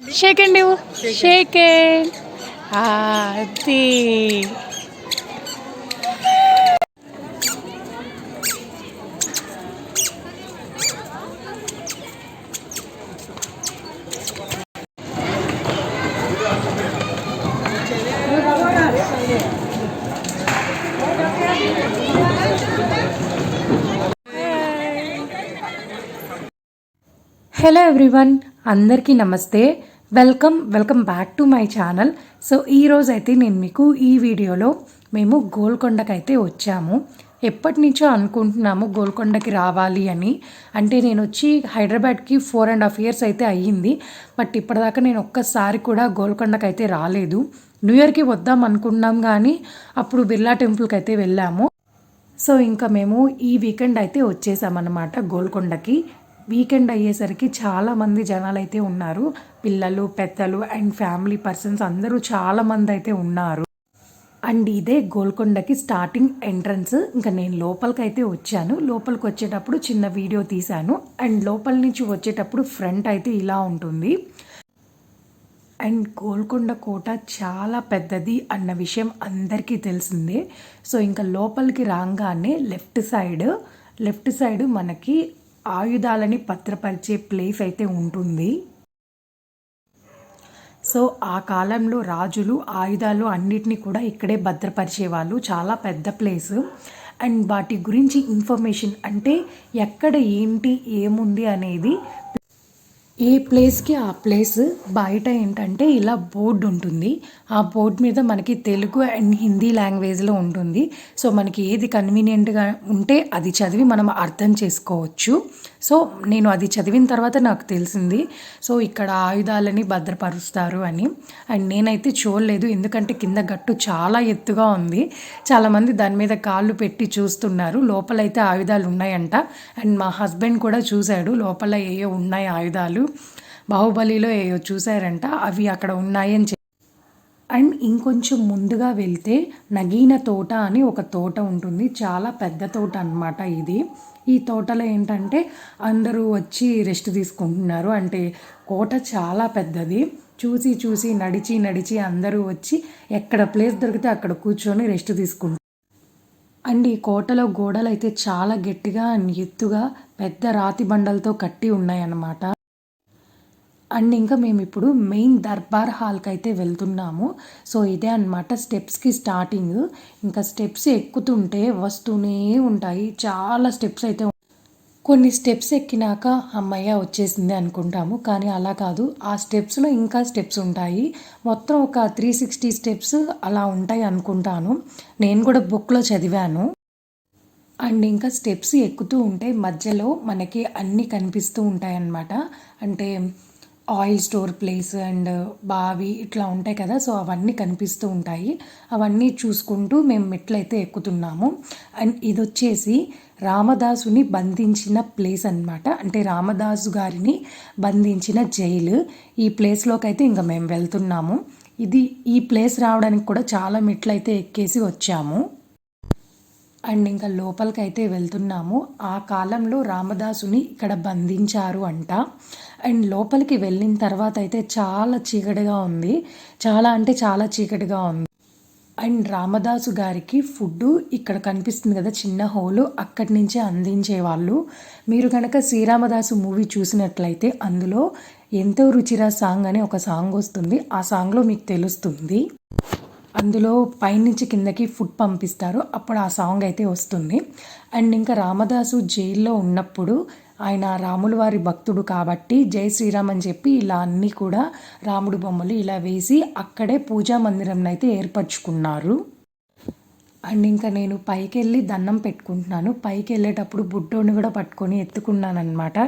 షేక్ అండి షేక్ అది hello everyone అందరికీ నమస్తే. Welcome welcome back to my channel. So ఈరోజు అయితే నేను మీకు ఈ వీడియోలో మేము గోల్కొండకైతే వచ్చాము. ఎప్పటి నుంచో అనుకుంటున్నాము గోల్కొండకి రావాలి అని. అంటే నేను వచ్చి హైదరాబాద్కి ఫోర్ అండ్ హాఫ్ ఇయర్స్ అయితే అయ్యింది. బట్ ఇప్పటిదాకా నేను ఒక్కసారి కూడా గోల్కొండకి అయితే రాలేదు. న్యూ ఇయర్కి వద్దాం అనుకున్నాం కానీ అప్పుడు బిర్లా టెంపుల్కి అయితే వెళ్ళాము. సో ఇంకా మేము ఈ వీకెండ్ అయితే వచ్చేసామన్నమాట గోల్కొండకి. వీకెండ్ అయ్యేసరికి చాలామంది జనాలు అయితే ఉన్నారు. పిల్లలు పెద్దలు అండ్ ఫ్యామిలీ పర్సన్స్ అందరూ చాలామంది అయితే ఉన్నారు. అండ్ ఇదే గోల్కొండకి స్టార్టింగ్ ఎంట్రన్స్. ఇంకా నేను లోపలికి అయితే వచ్చాను. లోపలికి వచ్చేటప్పుడు చిన్న వీడియో తీశాను. అండ్ లోపల నుంచి వచ్చేటప్పుడు ఫ్రంట్ అయితే ఇలా ఉంటుంది. అండ్ గోల్కొండ కోట చాలా పెద్దది అన్న విషయం అందరికీ తెలిసిందే. సో ఇంకా లోపలికి రాగానే లెఫ్ట్ సైడ్ లెఫ్ట్ సైడ్ మనకి ఆయుధాలని భద్రపరిచే ప్లేస్ అయితే ఉంటుంది. సో ఆ కాలంలో రాజులు ఆయుధాలు అన్నిటినీ కూడా ఇక్కడే భద్రపరిచేవాళ్ళు చాలా పెద్ద ప్లేస్. అండ్ వాటి గురించి ఇన్ఫర్మేషన్ అంటే ఎక్కడ ఏంటి ఏముంది అనేది ఏ ప్లేస్కి ఆ ప్లేస్ బయట ఏంటంటే ఇలా బోర్డు ఉంటుంది. ఆ బోర్డు మీద మనకి తెలుగు అండ్ హిందీ లాంగ్వేజ్లో ఉంటుంది. సో మనకి ఏది కన్వీనియంట్గా ఉంటే అది చదివి మనం అర్థం చేసుకోవచ్చు. సో నేను అది చదివిన తర్వాత నాకు తెలిసింది. సో ఇక్కడ ఆయుధాలని భద్రపరుస్తారు అని. అండ్ నేనైతే చూడలేదు. ఎందుకంటే కింద గట్టు చాలా ఎత్తుగా ఉంది. చాలామంది దాని మీద కాళ్ళు పెట్టి చూస్తున్నారు. లోపలైతే ఆయుధాలు ఉన్నాయంట. అండ్ మా హస్బెండ్ కూడా చూశాడు. లోపల ఏయో ఉన్నాయి ఆయుధాలు. బాహుబలిలో ఏయో చూశారంట. అవి అక్కడ ఉన్నాయని చెప్పి. అండ్ ఇంకొంచెం ముందుగా వెళ్తే నగీన తోట అని ఒక తోట ఉంటుంది. చాలా పెద్ద తోట అనమాట ఇది. ఈ తోటలో ఏంటంటే అందరూ వచ్చి రెస్ట్ తీసుకుంటున్నారు. అంటే కోట చాలా పెద్దది. చూసి చూసి నడిచి నడిచి అందరూ వచ్చి ఎక్కడ ప్లేస్ దొరికితే అక్కడ కూర్చొని రెస్ట్ తీసుకుంటారు అండ్ ఈ కోటలో గోడలు అయితే చాలా గట్టిగా అండ్ ఎత్తుగా పెద్ద రాతి బండలతో కట్టి ఉన్నాయన్నమాట. అండ్ ఇంకా మేము ఇప్పుడు మెయిన్ దర్బార్ హాల్కి అయితే వెళ్తున్నాము. సో ఇదే అనమాట స్టెప్స్కి స్టార్టింగ్ ఇంకా స్టెప్స్ ఎక్కుతుంటే వస్తూనే ఉంటాయి. చాలా స్టెప్స్ అయితే కొన్ని స్టెప్స్ ఎక్కినాక అమ్మయ్య వచ్చేసింది అనుకుంటాము. కానీ అలా కాదు. ఆ స్టెప్స్లో ఇంకా స్టెప్స్ ఉంటాయి. మొత్తం ఒక త్రీ సిక్స్టీ స్టెప్స్ అలా ఉంటాయి అనుకుంటాను. నేను కూడా బుక్లో చదివాను. అండ్ ఇంకా స్టెప్స్ ఎక్కుతూ ఉంటే మధ్యలో మనకి అన్నీ కనిపిస్తూ ఉంటాయి అన్నమాట అంటే ఆయిల్ స్టోర్ ప్లేస్ అండ్ బావి ఇట్లా ఉంటాయి కదా సో అవన్నీ కనిపిస్తూ ఉంటాయి. అవన్నీ చూసుకుంటూ మేము మెట్లయితే ఎక్కుతున్నాము. అండ్ ఇది వచ్చేసి రామదాసుని బంధించిన ప్లేస్ అనమాట అంటే రామదాసు గారిని బంధించిన జైలు. ఈ ప్లేస్లోకి అయితే ఇంకా మేము వెళ్తున్నాము. ఇది ఈ ప్లేస్ రావడానికి కూడా చాలా మెట్లయితే ఎక్కేసి వచ్చాము. అండ్ ఇంకా లోపలికి అయితే వెళ్తున్నాము. ఆ కాలంలో రామదాసుని ఇక్కడ బంధించారు అంట. అండ్ లోపలికి వెళ్ళిన తర్వాత అయితే చాలా చీకటిగా ఉంది. చాలా అంటే చాలా చీకటిగా ఉంది. అండ్ రామదాసు గారికి ఫుడ్ ఇక్కడ కనిపిస్తుంది కదా చిన్న హోలు అక్కడి నుంచే అందించేవాళ్ళు. మీరు కనుక శ్రీరామదాసు మూవీ చూసినట్లయితే అందులో ఎంతో రుచిరా సాంగ్ అనే ఒక సాంగ్ వస్తుంది. ఆ సాంగ్లో మీకు తెలుస్తుంది. అందులో పైనుంచి కిందకి ఫుడ్ పంపిస్తారు. అప్పుడు ఆ సాంగ్ అయితే వస్తుంది. అండ్ ఇంకా రామదాసు జైల్లో ఉన్నప్పుడు ఆయన రాములు వారి భక్తుడు కాబట్టి జై శ్రీరామ్ అని చెప్పి ఇలా అన్నీ కూడా రాముడు బొమ్మలు ఇలా వేసి అక్కడే పూజా మందిరం అయితే ఏర్పరచుకున్నారు. అండ్ ఇంకా నేను పైకి వెళ్ళి దండం పెట్టుకుంటున్నాను. పైకి వెళ్ళేటప్పుడు బుడ్డోని కూడా పట్టుకొని ఎత్తుకున్నాను అనమాట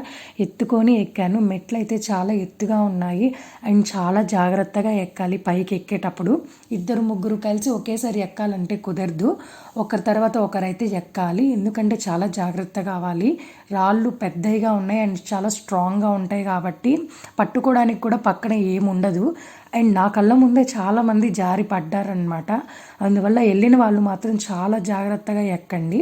ఎత్తుకొని ఎక్కాను. మెట్లు అయితే చాలా ఎత్తుగా ఉన్నాయి. అండ్ చాలా జాగ్రత్తగా ఎక్కాలి పైకి ఎక్కేటప్పుడు ఇద్దరు ముగ్గురు కలిసి ఒకేసారి ఎక్కాలంటే కుదరదు. ఒకరి తర్వాత ఒకరైతే ఎక్కాలి. ఎందుకంటే చాలా జాగ్రత్త కావాలి. రాళ్ళు పెద్దవిగా ఉన్నాయి అండ్ చాలా స్ట్రాంగ్గా ఉంటాయి కాబట్టి పట్టుకోవడానికి కూడా పక్కన ఏముండదు. అండ్ నా కళ్ళ ముందే చాలామంది జారి పడ్డారనమాట అందువల్ల వెళ్ళిన వాళ్ళు మాత్రం చాలా జాగ్రత్తగా ఎక్కండి.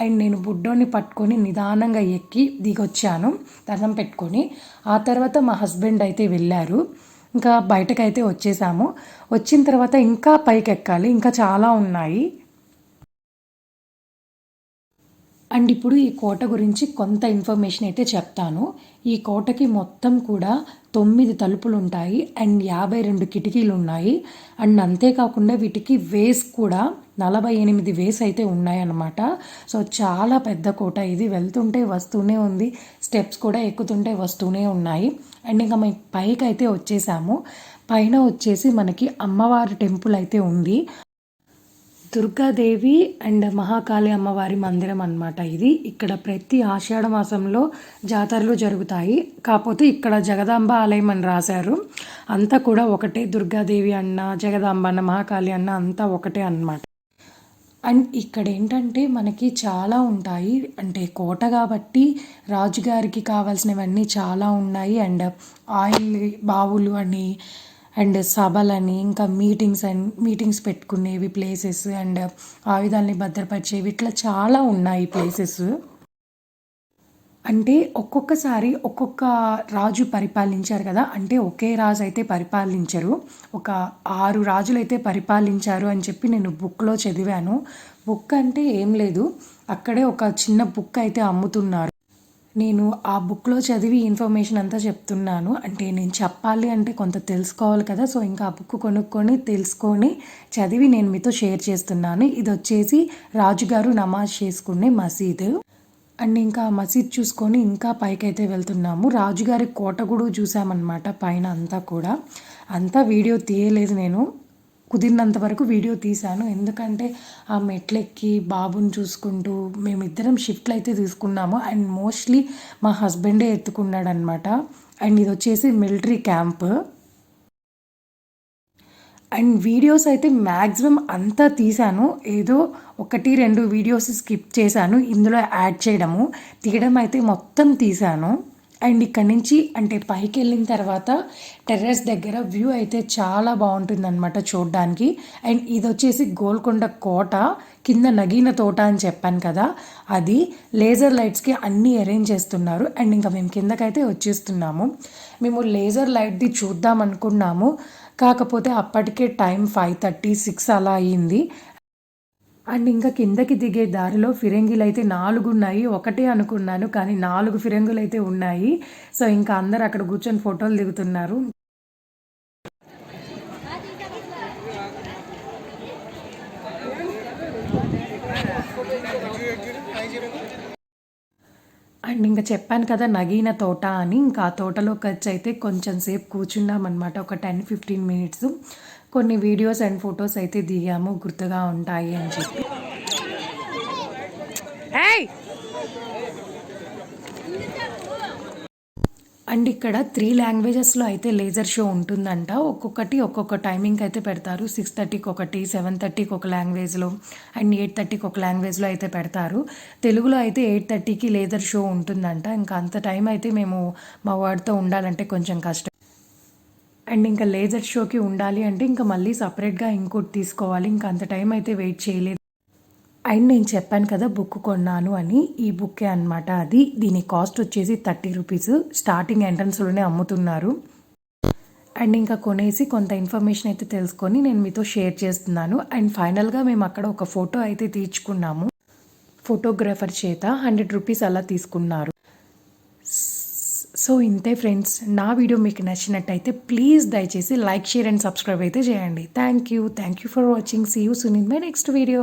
అండ్ నేను బుడ్డోని పట్టుకొని నిదానంగా ఎక్కి దిగొచ్చాను. దండం పెట్టుకొని ఆ తర్వాత మా హస్బెండ్ అయితే వెళ్ళారు. ఇంకా బయటకైతే వచ్చేసాము. వచ్చిన తర్వాత ఇంకా పైకి ఎక్కాలి ఇంకా చాలా ఉన్నాయి. అండ్ ఇప్పుడు ఈ కోట గురించి కొంత ఇన్ఫర్మేషన్ అయితే చెప్తాను. ఈ కోటకి మొత్తం కూడా తొమ్మిది తలుపులు ఉంటాయి అండ్ యాభై రెండు కిటికీలు ఉన్నాయి అండ్ అంతేకాకుండా వీటికి వేస్ కూడా నలభై ఎనిమిది వేస్ అయితే ఉన్నాయన్నమాట. సో చాలా పెద్ద కోట ఇది. వెళ్తుంటే వస్తూనే ఉంది. స్టెప్స్ కూడా ఎక్కుతుంటే వస్తూనే ఉన్నాయి. అండ్ ఇంకా మేము పైకి అయితే వచ్చేసాము. పైన వచ్చేసి మనకి అమ్మవారి టెంపుల్ అయితే ఉంది. దుర్గాదేవి అండ్ మహాకాళి అమ్మవారి మందిరం అనమాట ఇది. ఇక్కడ ప్రతి ఆషాఢ మాసంలో జాతరలు జరుగుతాయి. కాకపోతే ఇక్కడ జగదాంబ ఆలయం అని రాశారు. అంతా కూడా ఒకటే. దుర్గాదేవి అన్న జగదాంబ అన్న మహాకాళి అన్న అంతా ఒకటే అన్నమాట. అండ్ ఇక్కడ ఏంటంటే మనకి చాలా ఉంటాయి. అంటే కోట కాబట్టి రాజుగారికి కావాల్సినవన్నీ చాలా ఉన్నాయి. అండ్ ఆయిల్ బావులు అని అండ్ సభలని ఇంకా మీటింగ్స్ అండ్ మీటింగ్స్ పెట్టుకునేవి ప్లేసెస్ అండ్ ఆయుధాలని భద్రపరిచేవి ఇట్లా చాలా ఉన్నాయి ప్లేసెస్ అంటే ఒక్కొక్కసారి ఒక్కొక్క రాజు పరిపాలించారు కదా అంటే ఒకే రాజు అయితే పరిపాలించరు. ఒక ఆరు రాజులు అయితే పరిపాలించారు అని చెప్పి నేను బుక్లో చదివాను. బుక్ అంటే ఏం లేదు. అక్కడే ఒక చిన్న బుక్ అయితే అమ్ముతున్నారు. నేను ఆ బుక్లో చదివి ఇన్ఫర్మేషన్ అంతా చెప్తున్నాను. అంటే నేను చెప్పాలి అంటే కొంత తెలుసుకోవాలి కదా. సో ఇంకా ఆ బుక్ కొనుక్కొని తెలుసుకొని చదివి నేను మీతో షేర్ చేస్తున్నాను. ఇది వచ్చేసి రాజుగారు నమాజ్ చేసుకునే మసీదు. అండ్ ఇంకా మసీద్ చూసుకొని ఇంకా పైకైతే వెళ్తున్నాము. రాజుగారి కోట కూడా చూసామన్నమాట పైన అంతా కూడా. అంతా వీడియో తీయలేదు నేను. కుదిరినంత వరకు వీడియో తీశాను. ఎందుకంటే ఆ మెట్లెక్కి బాబుని చూసుకుంటూ మేమిద్దరం షిఫ్ట్లు అయితే తీసుకున్నాము. అండ్ మోస్ట్లీ మా హస్బెండే ఎత్తుకున్నాడు అనమాట అండ్ ఇది వచ్చేసి మిలిటరీ క్యాంప్. అండ్ వీడియోస్ అయితే మ్యాక్సిమం అంతా తీశాను. ఏదో ఒకటి రెండు వీడియోస్ స్కిప్ చేశాను. ఇందులో యాడ్ చేయడము తీయడం అయితే మొత్తం తీశాను. అండ్ ఇక్కడ నుంచి అంటే పైకి వెళ్ళిన తర్వాత టెర్రస్ దగ్గర వ్యూ అయితే చాలా బాగుంటుందన్నమాట చూడడానికి. అండ్ ఇది వచ్చేసి గోల్కొండ కోట కింద నగీన తోట అని చెప్పాను కదా. అది లేజర్ లైట్స్కి అన్నీ అరేంజ్ చేస్తున్నారు. అండ్ ఇంకా మేము కిందకైతే వచ్చేస్తున్నాము. మేము లేజర్ లైట్ది చూద్దాం అనుకున్నాము. కాకపోతే అప్పటికే టైం ఫైవ్ థర్టీ సిక్స్ అలా అయ్యింది. అండ్ ఇంకా కిందకి దిగే దారిలో ఫిరంగిలు అయితే నాలుగు ఉన్నాయి ఒకటే అనుకున్నాను కానీ నాలుగు ఫిరంగులు అయితే ఉన్నాయి. సో ఇంకా అందరు అక్కడ కూర్చొని ఫోటోలు దిగుతున్నారు. అండ్ ఇంకా చెప్పాను కదా నగీన తోట అని. ఇంకా ఆ తోటలోకి వచ్చి అయితే కొంచెం సేపు కూర్చున్నాం అనమాట ఒక టెన్ ఫిఫ్టీన్ మినిట్స్. కొన్ని వీడియోస్ అండ్ ఫొటోస్ అయితే దిగాము గుర్తుగా ఉంటాయి అని చెప్పి. అండ్ ఇక్కడ త్రీ లాంగ్వేజెస్లో అయితే లేజర్ షో ఉంటుందంట. ఒక్కొక్కటి ఒక్కొక్క టైమింగ్ అయితే పెడతారు. సిక్స్ థర్టీకి ఒకటి సెవెన్ థర్టీకి ఒక లాంగ్వేజ్లో అండ్ ఎయిట్ థర్టీకి ఒక లాంగ్వేజ్లో అయితే పెడతారు. తెలుగులో అయితే ఎయిట్ థర్టీకి లేజర్ షో ఉంటుందంట. ఇంకా అంత టైం అయితే మేము మా వర్డ్తో ఉండాలంటే కొంచెం కష్టం. అండ్ ఇంకా లేజర్ షోకి ఉండాలి అంటే ఇంకా మళ్ళీ సపరేట్గా ఇంకోటి తీసుకోవాలి. ఇంకా అంత టైం అయితే వెయిట్ చేయలేదు. అండ్ నేను చెప్పాను కదా బుక్ కొన్నాను అని. ఈ బుక్కే అనమాట అది. దీని కాస్ట్ వచ్చేసి థర్టీ రూపీస్. స్టార్టింగ్ ఎంట్రన్స్లోనే అమ్ముతున్నారు. అండ్ ఇంకా కొనేసి కొంత ఇన్ఫర్మేషన్ అయితే తెలుసుకొని నేను మీతో షేర్ చేస్తున్నాను. అండ్ ఫైనల్గా మేము అక్కడ ఒక ఫోటో అయితే తీర్చుకున్నాము. ఫోటోగ్రాఫర్ చేత హండ్రెడ్ రూపీస్ అలా తీసుకున్నారు. సో ఇంతే ఫ్రెండ్స్ నా వీడియో మీకు నచ్చినట్టయితే ప్లీజ్ దయచేసి లైక్ షేర్ అండ్ సబ్స్క్రైబ్ అయితే చేయండి. Thank you. Thank you for watching. See you soon in my next video